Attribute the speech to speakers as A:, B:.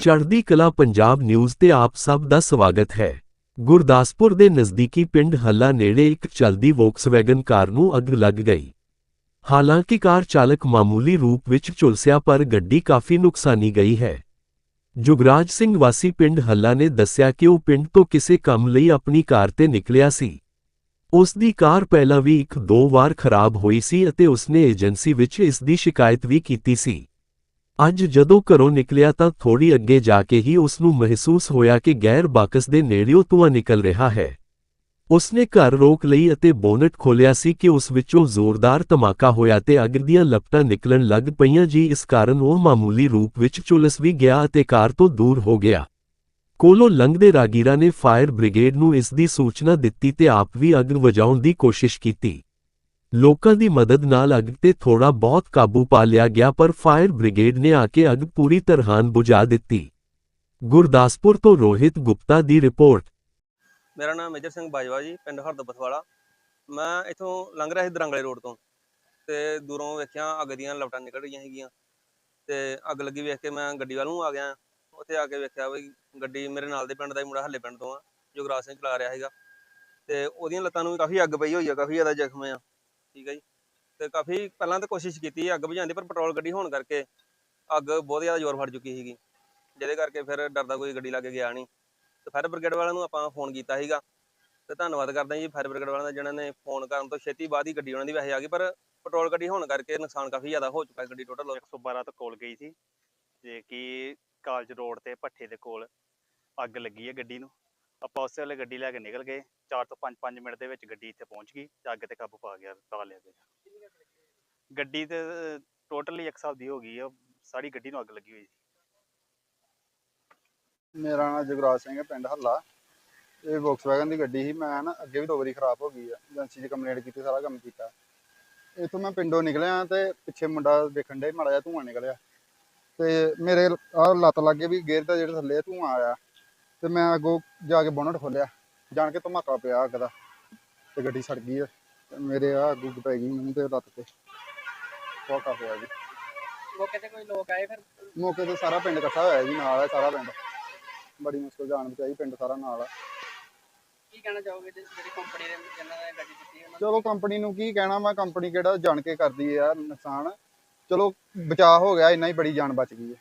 A: ਚੜ੍ਹਦੀ ਕਲਾ ਪੰਜਾਬ ਨਿਊਜ਼ ਤੇ ਆਪ ਸਭ ਦਾ ਸਵਾਗਤ ਹੈ। ਗੁਰਦਾਸਪੁਰ ਦੇ ਨਜ਼ਦੀਕੀ ਪਿੰਡ ਹੱਲਾ ਨੇੜੇ ਇੱਕ ਚਲਦੀ ਵੋਕਸਵੈਗਨ ਕਾਰ ਨੂੰ ਅੱਗ ਲੱਗ ਗਈ। ਹਾਲਾਂਕਿ ਕਾਰ ਚਾਲਕ ਮਾਮੂਲੀ ਰੂਪ ਵਿੱਚ ਝੁਲਸਿਆ ਪਰ ਗੱਡੀ ਕਾਫੀ ਨੁਕਸਾਨੀ ਗਈ ਹੈ। ਜੁਗਰਾਜ ਸਿੰਘ ਵਾਸੀ ਪਿੰਡ ਹੱਲਾ ਨੇ ਦੱਸਿਆ ਕਿ ਉਹ ਪਿੰਡ ਤੋਂ ਕਿਸੇ ਕੰਮ ਲਈ ਆਪਣੀ ਕਾਰ ਤੇ ਨਿਕਲਿਆ ਸੀ। ਉਸ ਦੀ ਕਾਰ ਪਹਿਲਾਂ ਵੀ ਇੱਕ ਦੋ ਵਾਰ ਖਰਾਬ ਹੋਈ ਸੀ ਅਤੇ ਉਸਨੇ ਏਜੰਸੀ ਵਿੱਚ ਇਸ ਦੀ ਸ਼ਿਕਾਇਤ ਵੀ ਕੀਤੀ ਸੀ। ਅੱਜ ਜਦੋਂ ਘਰੋਂ ਨਿਕਲਿਆ ਤਾਂ ਥੋੜੀ ਅੱਗੇ ਜਾ ਕੇ ਹੀ ਉਸ ਨੂੰ ਮਹਿਸੂਸ ਹੋਇਆ ਕਿ ਗੈਰ ਬਾਕਸ ਦੇ ਨੇੜਿਓਂ ਧੂੰਆਂ ਨਿਕਲ ਰਿਹਾ ਹੈ। ਉਸਨੇ ਘਰ ਰੋਕ ਲਈ ਅਤੇ ਬੋਨਟ ਖੋਲ੍ਹਿਆ ਸੀ ਕਿ ਉਸ ਵਿੱਚੋਂ ਜ਼ੋਰਦਾਰ ਧਮਾਕਾ ਹੋਇਆ ਤੇ ਅੱਗ ਦੀਆਂ ਲਪਟਾਂ ਨਿਕਲਣ ਲੱਗ ਪਈਆਂ ਜੀ। ਇਸ ਕਾਰਨ ਉਹ ਮਾਮੂਲੀ ਰੂਪ ਵਿੱਚ ਝੁਲਸ ਵੀ ਗਿਆ ਅਤੇ ਕਾਰ ਤੋਂ ਦੂਰ ਹੋ ਗਿਆ। ਕੋਲੋਂ ਲੰਘਦੇ ਰਾਗੀਰਾ ਨੇ ਫਾਇਰ ਬ੍ਰਿਗੇਡ ਨੂੰ ਇਸ ਦੀ ਸੂਚਨਾ ਦਿੱਤੀ ਤੇ ਆਪ ਵੀ ਅੱਗ ਵਜਾਉਣ ਦੀ ਕੋਸ਼ਿਸ਼ ਕੀਤੀ। ਲੋਕਾਂ ਦੀ ਮਦਦ ਨਾਲ ਅੱਗ ਤੇ ਥੋੜਾ ਬਹੁਤ ਕਾਬੂ ਪਾ ਲਿਆ ਗਿਆ, ਪਰ ਫਾਇਰ ਬ੍ਰਿਗੇਡ ਨੇ ਆ ਕੇ ਅੱਗ ਪੂਰੀ ਤਰ੍ਹਾਂ ਬੁਝਾ ਦਿੱਤੀ। ਗੁਰਦਾਸਪੁਰ ਤੋਂ ਰੋਹਿਤ ਗੁਪਤਾ ਦੀ ਰਿਪੋਰਟ।
B: ਮੇਰਾ ਨਾਮ ਮੇਜਰ ਸਿੰਘ ਬਾਜਵਾ ਜੀ, ਪਿੰਡ ਹਰਦਬਤਵਾਲਾ ਮੈਂ ਇਥੋਂ ਲੰਘ ਰਿਹਾ ਸੀ ਦਰੰਗਲੇ ਰੋਡ ਤੋਂ ਤੇ ਦੂਰੋਂ ਵੇਖਿਆ ਅੱਗ ਦੀਆਂ ਲਪਟਾਂ ਨਿਕਲ ਰਹੀਆਂ ਹੈਗੀਆਂ ਤੇ ਅੱਗ ਲੱਗੀ ਵੇਖ ਕੇ ਮੈਂ ਗੱਡੀ ਵੱਲ ਨੂੰ ਆ ਗਿਆ। ਉੱਥੇ ਆ ਕੇ ਵੇਖਿਆ ਵੀ ਗੱਡੀ ਮੇਰੇ ਨਾਲ ਦੇ ਪਿੰਡ ਦਾ ਹੀ ਮੁੰਡਾ ਹੱਲੇ ਪਿੰਡ ਤੋਂ ਆ ਜੁਗਰਾਜ ਸਿੰਘ ਚਲਾ ਰਿਹਾ ਹੈਗਾ ਤੇ ਉਹਦੀਆਂ ਲੱਤਾਂ ਨੂੰ ਵੀ ਕਾਫੀ ਅੱਗ ਪਈ ਹੋਈ ਆ, ਕਾਫੀ ਜ਼ਿਆਦਾ ਜ਼ਖਮ ਆ। ਠੀਕ ਹੈ ਜੀ। ਤੇ ਕਾਫੀ ਪਹਿਲਾਂ ਤਾਂ ਕੋਸ਼ਿਸ਼ ਕੀਤੀ ਅੱਗ ਬੁਝਾਉਣ ਦੀ, ਪਰ ਪੈਟਰੋਲ ਗੱਡੀ ਹੋਣ ਕਰਕੇ ਅੱਗ ਬਹੁਤ ਜ਼ਿਆਦਾ ਜ਼ੋਰ ਫੜ ਚੁੱਕੀ ਸੀਗੀ। ਜਿਹਦੇ ਕਰਕੇ ਫਿਰ ਡਰਦਾ ਕੋਈ ਗੱਡੀ ਲਾ ਕੇ ਗਿਆ ਨਹੀਂ ਤੇ ਫਾਇਰ ਬ੍ਰਿਗੇਡ ਵਾਲਿਆਂ ਨੂੰ ਆਪਾਂ ਫੋਨ ਕੀਤਾ ਸੀਗਾ। ਤੇ ਧੰਨਵਾਦ ਕਰਦੇ ਹਾਂ ਜੀ ਫਾਇਰ ਬ੍ਰਿਗੇਡ ਵਾਲਿਆਂ ਦਾ ਜਿਨ੍ਹਾਂ ਨੇ ਫੋਨ ਕਰਨ ਤੋਂ ਛੇਤੀ ਬਾਅਦ ਹੀ ਗੱਡੀ ਉਹਨਾਂ ਦੀ ਵੈਸੇ ਆ ਗਈ, ਪਰ ਪੈਟਰੋਲ ਗੱਡੀ ਹੋਣ ਕਰਕੇ ਨੁਕਸਾਨ ਕਾਫੀ ਜ਼ਿਆਦਾ ਹੋ ਚੁੱਕਾ ਗੱਡੀ ਟੋਟਲ
C: 112 ਤੋਂ ਕੋਲ ਗਈ ਸੀ। ਜੇ ਕਿ ਕਾਲਜ ਰੋਡ ਤੇ ਭੱਠੇ ਦੇ ਕੋਲ ਅੱਗ ਲੱਗੀ ਹੈ ਗੱਡੀ ਨੂੰ। ਆਪਾਂ ਉਸੇ ਵੇਲੇ ਗੱਡੀ ਲੈ ਕੇ ਨਿਕਲ ਗਏ। 4 ਤੋਂ 5 5 ਮਿੰਟ ਦੇ ਵਿੱਚ ਗੱਡੀ ਇੱਥੇ ਪਹੁੰਚ ਗਈ ਤੇ ਅੱਗ ਤੇ ਕਾਬੂ ਪਾ ਗਿਆ, ਪਾ ਲਿਆ ਗਿਆ ਗੱਡੀ ਤੇ, ਟੋਟਲੀ ਇੱਕ ਹਿਸਾਬ ਦੀ ਹੋ ਗਈ ਆ, ਸਾਰੀ ਗੱਡੀ ਨੂੰ ਅੱਗ ਲੱਗੀ ਹੋਈ ਸੀ।
D: ਮੇਰਾ ਨਾਮ ਜਗਰਾਜ ਸਿੰਘ ਹੈ, ਪਿੰਡ ਹੱਲਾ। ਇਹ ਵੋਕਸਵੈਗਨ ਦੀ ਗੱਡੀ ਸੀ, ਮੈਂ ਨਾ ਅੱਗੇ ਵੀ ਦੋ ਵਾਰੀ ਖਰਾਬ ਹੋ ਗਈ ਆ, ਏਜੰਸੀ 'ਚ ਕੰਪਲੇਂਟ ਕੀਤੀ, ਸਾਰਾ ਕੰਮ ਕੀਤਾ। ਇੱਥੋਂ ਮੈਂ ਪਿੰਡੋਂ ਨਿਕਲਿਆ ਤੇ ਪਿੱਛੇ ਮੁੰਡਾ ਦੇਖਣ ਡੇ ਮਾੜਾ ਜਿਹਾ ਧੂੰਆਂ ਨਿਕਲਿਆ। ਤੇ ਮੇਰੇ ਆਹ ਲੱਤ ਲੱਗੇ ਵੀ ਗੇਅਰ ਦਾ ਜਿਹੜਾ ਥੱਲੇ ਧੂੰਆਂ ਆਇਆ, ਤੇ ਮੈਂ ਅੱਗੋਂ ਜਾ ਕੇ ਬੋਨਟ ਖੋਲਿਆ ਜਾਣ ਕੇ ਧਮਾਕਾ ਪਿਆ ਅੱਗ ਦਾ ਤੇ ਗੱਡੀ ਸੜ ਗਈ ਆ। ਤੇ ਮੇਰੇ ਆ ਅੱਗ ਉੱਗ ਪੈ ਗਈ ਮੂੰਹ ਤੇ ਲੱਤ ਤੇ। ਧਮਾਕਾ ਪਿਆ ਜੀ।
E: ਮੌਕੇ ਤੇ ਕੋਈ ਲੋਕ ਆਏ ਫਿਰ?
D: ਮੌਕੇ ਤੇ ਸਾਰਾ ਪਿੰਡ ਇਕੱਠਾ ਹੋਇਆ ਜੀ ਨਾਲ ਹੈ ਸਾਰਾ ਪਿੰਡ। ਬੜੀ ਮੁਸ਼ਕਲ ਜਾਨ ਬਚਾਈ ਪਿੰਡ ਸਾਰਾ ਨਾਲ ਆ।
E: ਕੀ ਕਹਿਣਾ ਚਾਹੋਗੇ ਜਿਸ ਜਿਹੜੀ ਕੰਪਨੀ ਦੇ ਜਿਨ੍ਹਾਂ ਨੇ ਗੱਡੀ ਦਿੱਤੀ ਉਹਨਾਂ
D: ਚਲੋ ਕੰਪਨੀ ਨੂੰ ਕੀ ਕਹਿਣਾ ਮੈਂ ਕੰਪਨੀ ਕਿਹੜਾ ਜਾਣ ਕੇ ਕਰਦੀ ਆ ਨੁਕਸਾਨ। ਚਲੋ ਬਚਾਅ ਹੋ ਗਿਆ ਇੰਨਾ ਹੀ ਬੜੀ ਜਾਨ ਬਚ ਗਈ ਹੈ